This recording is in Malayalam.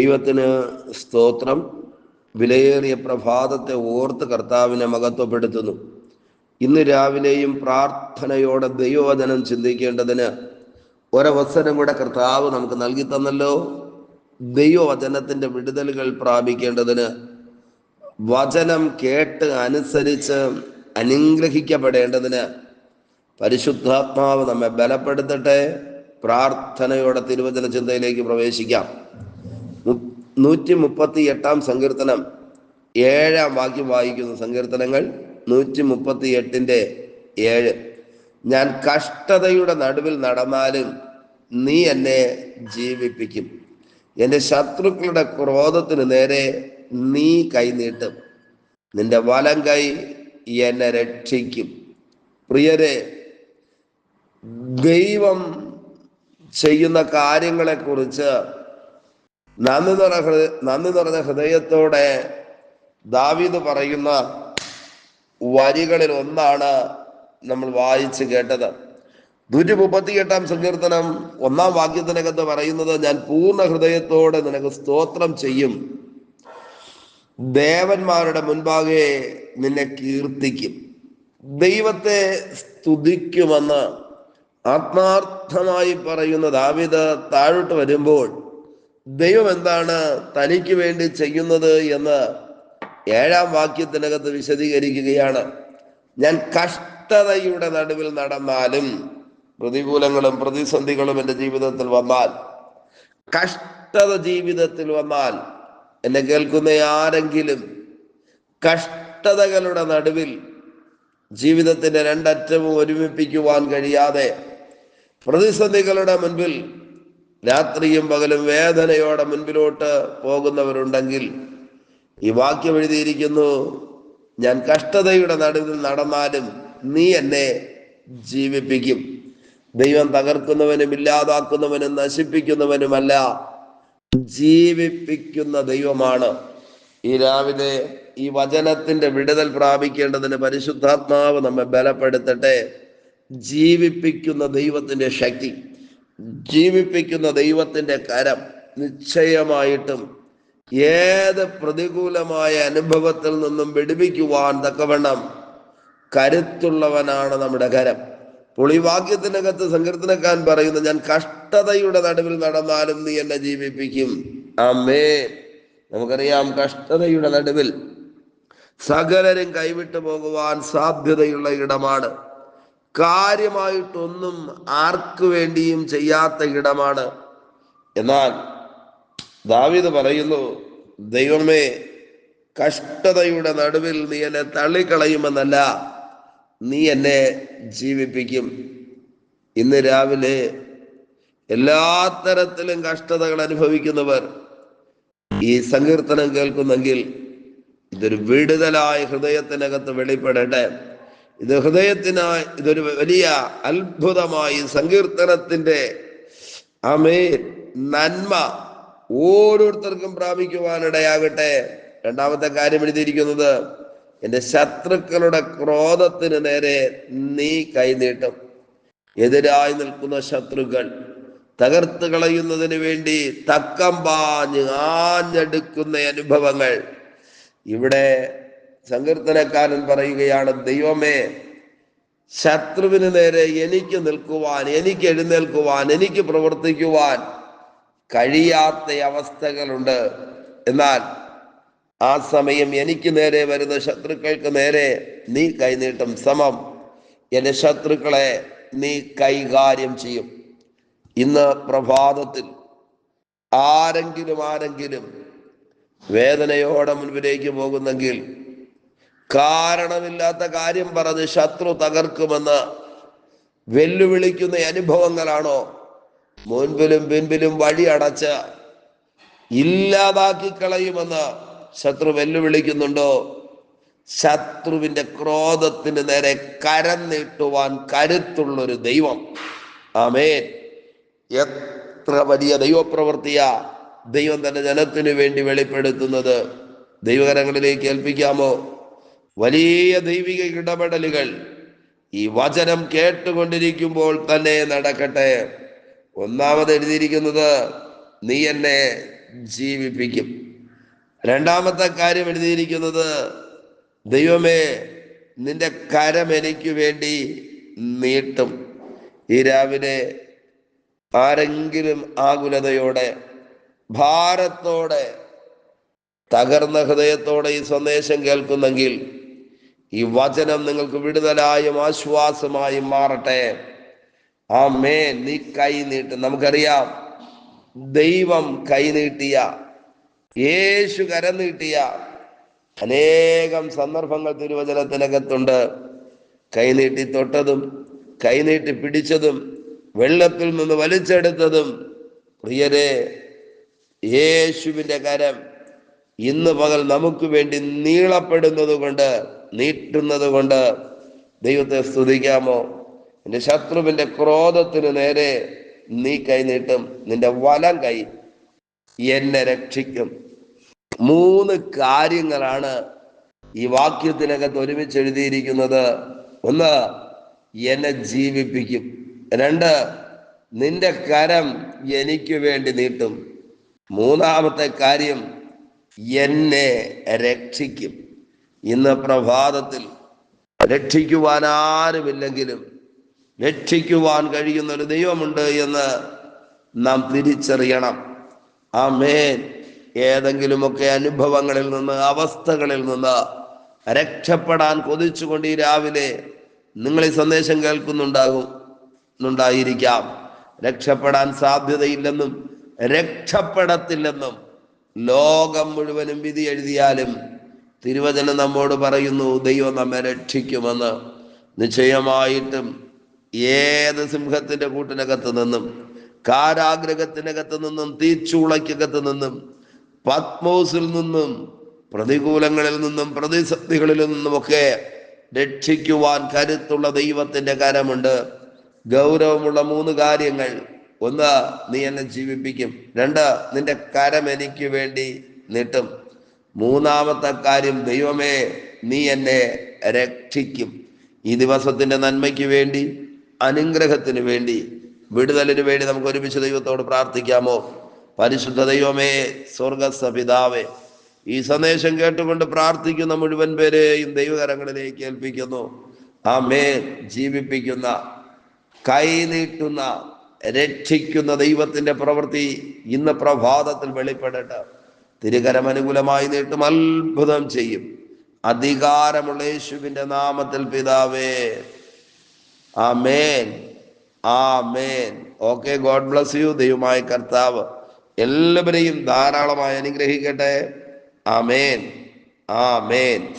ദൈവത്തിന് സ്തോത്രം. വിലയേറിയ പ്രഭാതത്തെ ഓർത്ത് കർത്താവിനെ മഹത്വപ്പെടുത്തുന്നു. ഇന്ന് രാവിലെയും പ്രാർത്ഥനയോടെ ദൈവവചനം ചിന്തിക്കേണ്ടതിന് ഒരവസരം കൂടെ കർത്താവ് നമുക്ക് നൽകി തന്നല്ലോ. ദൈവവചനത്തിന്റെ വിടുതലുകൾ പ്രാപിക്കേണ്ടതിന് വചനം കേട്ട് അനുസരിച്ച് അനുഗ്രഹിക്കപ്പെടേണ്ടതിന് പരിശുദ്ധാത്മാവ് നമ്മെ ബലപ്പെടുത്തട്ടെ. പ്രാർത്ഥനയോടെ തിരുവചന ചിന്തയിലേക്ക് പ്രവേശിക്കാം. നൂറ്റി മുപ്പത്തി എട്ടാം സങ്കീർത്തനം. ഏഴാം വാക്യം വായിക്കുന്ന സങ്കീർത്തനങ്ങൾ നൂറ്റി മുപ്പത്തി എട്ടിന്റെ ഏഴ്. ഞാൻ കഷ്ടതയുടെ നടുവിൽ നടന്നാലും നീ എന്നെ ജീവിപ്പിക്കും. എന്റെ ശത്രുക്കളുടെ ക്രോധത്തിന് നേരെ നീ കൈനീട്ടും. നിന്റെ വലം കൈ എന്നെ രക്ഷിക്കും. പ്രിയരെ ദൈവം ചെയ്യുന്ന കാര്യങ്ങളെക്കുറിച്ച് നന്ദി നിറ നന്ദി നിറഞ്ഞ ഹൃദയത്തോടെ ദാവീദ് പറയുന്ന വരികളിൽ ഒന്നാണ് നമ്മൾ വായിച്ച് കേട്ടത്. നൂറ്റി മുപ്പത്തി എട്ടാം സങ്കീർത്തനം ഒന്നാം വാക്യത്തിനകത്ത് പറയുന്നത് ഞാൻ പൂർണ ഹൃദയത്തോടെ നിനക്ക് സ്തോത്രം ചെയ്യും. ദേവന്മാരുടെ മുൻപാകെ നിന്നെ കീർത്തിക്കും. ദൈവത്തെ സ്തുതിക്കുമെന്ന് ആത്മാർത്ഥമായി പറയുന്ന ദാവിദ് താഴോട്ട് വരുമ്പോൾ ദൈവം എന്താണ് തനിക്ക് വേണ്ടി ചെയ്യുന്നത് എന്ന് ഏഴാം വാക്യത്തിനകത്ത് വിശദീകരിക്കുകയാണ്. ഞാൻ കഷ്ടതയുടെ നടുവിൽ നടന്നാലും പ്രതികൂലങ്ങളും പ്രതിസന്ധികളും എന്റെ ജീവിതത്തിൽ വന്നാൽ കഷ്ടത ജീവിതത്തിൽ വന്നാൽ എന്നെ കേൾക്കുന്ന ആരെങ്കിലും കഷ്ടതകളുടെ നടുവിൽ ജീവിതത്തിന്റെ രണ്ടറ്റവും ഒരുമിപ്പിക്കുവാൻ കഴിയാതെ പ്രതിസന്ധികളുടെ മുൻപിൽ രാത്രിയും പകലും വേദനയോടെ മുൻപിലോട്ട് പോകുന്നവരുണ്ടെങ്കിൽ ഈ വാക്യം എഴുതിയിരിക്കുന്നു ഞാൻ കഷ്ടതയുടെ നടുവിൽ നടന്നാലും നീ എന്നെ ജീവിപ്പിക്കും. ദൈവം തകർക്കുന്നവനും ഇല്ലാതാക്കുന്നവനും നശിപ്പിക്കുന്നവനുമല്ല ജീവിപ്പിക്കുന്ന ദൈവമാണ്. ഈ രാവിലെ ഈ വചനത്തിന്റെ വിടുതൽ പ്രാപിക്കേണ്ടതിന് പരിശുദ്ധാത്മാവ് നമ്മെ ബലപ്പെടുത്തട്ടെ. ജീവിപ്പിക്കുന്ന ദൈവത്തിന്റെ ശക്തി. ജീവിപ്പിക്കുന്ന ദൈവത്തിന്റെ കരം നിശ്ചയമായിട്ടും ഏത് പ്രതികൂലമായ അനുഭവത്തിൽ നിന്നും വിടുവിക്കുവാൻ തക്കവണ്ണം കരുത്തുള്ളവനാണ് നമ്മുടെ കരം. അപ്പോൾ ഈ വാക്യത്തിനകത്ത് സങ്കീർത്തനക്കാൻ പറയുന്നു ഞാൻ കഷ്ടതയുടെ നടുവിൽ നടന്നാലും നീ എന്നെ ജീവിപ്പിക്കും. അമ്മേ നമുക്കറിയാം കഷ്ടതയുടെ നടുവിൽ സകലരും കൈവിട്ടു പോകുവാൻ സാധ്യതയുള്ള ഇടമാണ്. കാര്യമായിട്ടൊന്നും ആർക്കു വേണ്ടിയും ചെയ്യാത്ത ഇടമാണ്. എന്നാൽ ദാവീദ് പറയുന്നു ദൈവമേ കഷ്ടതയുടെ നടുവിൽ നീ എന്നെ തള്ളിക്കളയുമെന്നല്ല നീ എന്നെ ജീവിപ്പിക്കും. ഇന്ന് രാവിലെ എല്ലാ തരത്തിലും കഷ്ടതകൾ അനുഭവിക്കുന്നവർ ഈ സങ്കീർത്തനം കേൾക്കുന്നെങ്കിൽ ഇതൊരു വിടുതലായ ഹൃദയത്തിനകത്ത് വെളിപ്പെടട്ടെ. ഇത് ഹൃദയത്തിനായി ഇതൊരു വലിയ അത്ഭുതമായി സങ്കീർത്തനത്തിന്റെ അമേ നന്മ ഓരോരുത്തർക്കും പ്രാപിക്കുവാനിടയാകട്ടെ. രണ്ടാമത്തെ കാര്യം എഴുതിയിരിക്കുന്നത് എന്റെ ശത്രുക്കളുടെ ക്രോധത്തിന് നേരെ നീ കൈനീട്ടും. എതിരായി നിൽക്കുന്ന ശത്രുക്കൾ തകർത്ത് കളയുന്നതിന് വേണ്ടി തക്കം പാഞ്ഞ് ആഞ്ഞെടുക്കുന്ന അനുഭവങ്ങൾ. ഇവിടെ സങ്കീർത്തനക്കാരൻ പറയുകയാണ് ദൈവമേ ശത്രുവിന് നേരെ എനിക്ക് നിൽക്കുവാൻ എനിക്ക് എഴുന്നേൽക്കുവാൻ എനിക്ക് പ്രവർത്തിക്കുവാൻ കഴിയാത്ത അവസ്ഥകളുണ്ട്. എന്നാൽ ആ സമയം എനിക്ക് നേരെ വരുന്ന ശത്രുക്കൾക്ക് നേരെ നീ കൈനീട്ടും. സമം എന്റെ ശത്രുക്കളെ നീ കൈകാര്യം ചെയ്യും. ഇന്ന് പ്രഭാതത്തിൽ ആരെങ്കിലും ആരെങ്കിലും വേദനയോടെ മുൻപിലേക്ക് പോകുന്നെങ്കിൽ കാരണമില്ലാത്ത കാര്യം പറഞ്ഞ് ശത്രു തകർക്കുമെന്ന് വെല്ലുവിളിക്കുന്ന അനുഭവങ്ങളാണോ? മുൻപിലും പിൻപിലും വഴി അടച്ച് ഇല്ലാതാക്കി കളയുമെന്ന് ശത്രു വെല്ലുവിളിക്കുന്നുണ്ടോ? ശത്രുവിന്റെ ക്രോധത്തിന് നേരെ കരം നീട്ടുവാൻ കരുത്തുള്ളൊരു ദൈവം. ആമേൻ. എത്ര വലിയ ദൈവപ്രവൃത്തിയ ദൈവം തന്റെ ജനത്തിനു വേണ്ടി വെളിപ്പെടുത്തുന്നത്. ദൈവകരങ്ങളിലേക്ക് ഏൽപ്പിക്കാമോ? വലിയ ദൈവിക ഇടപെടലുകൾ ഈ വചനം കേട്ടുകൊണ്ടിരിക്കുമ്പോൾ തന്നെ നടക്കട്ടെ. ഒന്നാമത് എഴുതിയിരിക്കുന്നത് നീ എന്നെ ജീവിപ്പിക്കും. രണ്ടാമത്തെ കാര്യം എഴുതിയിരിക്കുന്നത് ദൈവമേ നിന്റെ കരം എനിക്ക് വേണ്ടി നീട്ടും. ഈ രാവിലെ ആരെങ്കിലും ആകുലതയോടെ ഭാരത്തോടെ തകർന്ന ഹൃദയത്തോടെ ഈ സന്ദേശം കേൾക്കുന്നെങ്കിൽ ഈ വചനം നിങ്ങൾക്ക് വിടുതലായും ആശ്വാസമായും മാറട്ടെ. ആ മേ നീ കൈ നീട്ട്. നമുക്കറിയാം ദൈവം കൈ നീട്ടിയ യേശു കരം നീട്ടിയ അനേകം സന്ദർഭങ്ങൾ തിരുവചനത്തിനകത്തുണ്ട്. കൈനീട്ടി തൊട്ടതും കൈനീട്ടി പിടിച്ചതും വെള്ളത്തിൽ നിന്ന് വലിച്ചെടുത്തതും. പ്രിയരെ യേശുവിന്റെ കരം ഇന്ന് പകൽ നമുക്ക് വേണ്ടി നീളപ്പെടുന്നത് കൊണ്ട് നീട്ടുന്നത് കൊണ്ട് ദൈവത്തെ സ്തുതിക്കാമോ? നിന്റെ ശത്രുവിന്റെ ക്രോധത്തിന് നേരെ നീ കൈ നീട്ടും നിന്റെ വലം കൈ എന്നെ രക്ഷിക്കും. മൂന്ന് കാര്യങ്ങളാണ് ഈ വാക്യത്തിനകത്ത് ഒരുമിച്ച് എഴുതിയിരിക്കുന്നത്. ഒന്ന് എന്നെ ജീവിപ്പിക്കും. രണ്ട് നിന്റെ കരം എനിക്ക് വേണ്ടി നീട്ടും. മൂന്നാമത്തെ കാര്യം എന്നെ രക്ഷിക്കും. ഇന്ന് പ്രഭാതത്തിൽ രക്ഷിക്കുവാൻ ആരുമില്ലെങ്കിലും രക്ഷിക്കുവാൻ കഴിയുന്ന ഒരു ദൈവമുണ്ട് എന്ന് നാം തിരിച്ചറിയണം. ആ മേൻ ഏതെങ്കിലുമൊക്കെ അനുഭവങ്ങളിൽ നിന്ന് അവസ്ഥകളിൽ നിന്ന് രക്ഷപ്പെടാൻ കൊതിച്ചുകൊണ്ട് ഈ രാവിലെ നിങ്ങൾ ഈ സന്ദേശം കേൾക്കുന്നുണ്ടാകും ഉണ്ടായിരിക്കാം രക്ഷപ്പെടാൻ സാധ്യതയില്ലെന്നും രക്ഷപ്പെടത്തില്ലെന്നും ലോകം മുഴുവനും വിധി എഴുതിയാലും തിരുവചനം നമ്മോട് പറയുന്നു ദൈവം നമ്മെ രക്ഷിക്കുമെന്ന്. നിശ്ചയമായിട്ടും ഏത് സിംഹത്തിന്റെ കൂട്ടിനകത്ത് നിന്നും കാരാഗ്രഹത്തിനകത്ത് നിന്നും തീച്ചൂളയ്ക്കകത്ത് നിന്നും പത്മോസിൽ നിന്നും പ്രതികൂലങ്ങളിൽ നിന്നും പ്രതിസന്ധികളിൽ നിന്നുമൊക്കെ രക്ഷിക്കുവാൻ കരുത്തുള്ള ദൈവത്തിന്റെ കരമുണ്ട്. ഗൗരവമുള്ള മൂന്ന് കാര്യങ്ങൾ. ഒന്ന് നീ എന്നെ ജീവിപ്പിക്കും. രണ്ട് നിന്റെ കരം എനിക്ക് വേണ്ടി നീട്ടും. മൂന്നാമത്തെ കാര്യം ദൈവമേ നീ എന്നെ രക്ഷിക്കും. ഈ ദിവസത്തിന്റെ നന്മയ്ക്ക് വേണ്ടി അനുഗ്രഹത്തിന് വേണ്ടി വിടുതലിന് വേണ്ടി നമുക്ക് ഒരുമിച്ച് ദൈവത്തോട് പ്രാർത്ഥിക്കാമോ? പരിശുദ്ധ ദൈവമേ സ്വർഗസ്ഥ പിതാവേ ഈ സന്ദേശം കേട്ടുകൊണ്ട് പ്രാർത്ഥിക്കുന്ന മുഴുവൻ പേരെയും ദൈവകരങ്ങളിലേക്ക് ഏൽപ്പിക്കുന്നു. ആ മേ ജീവിപ്പിക്കുന്ന കൈനീട്ടുന്ന രക്ഷിക്കുന്ന ദൈവത്തിന്റെ പ്രവൃത്തി ഇന്ന് പ്രഭാതത്തിൽ വെളിപ്പെടട്ടെ. തിരുകരം അനുകൂലമായി നീട്ടും അത്ഭുതം ചെയ്യും. അധികാരമുള്ള യേശുവിന്റെ നാമത്തിൽ പിതാവേ. Amen amen okay God bless you. ദൈവമായ കർത്താവ് എല്ലാവരെയും ധാരാളമായി അനുഗ്രഹിക്കട്ടെ. ആ ആമേൻ. ആമേൻ.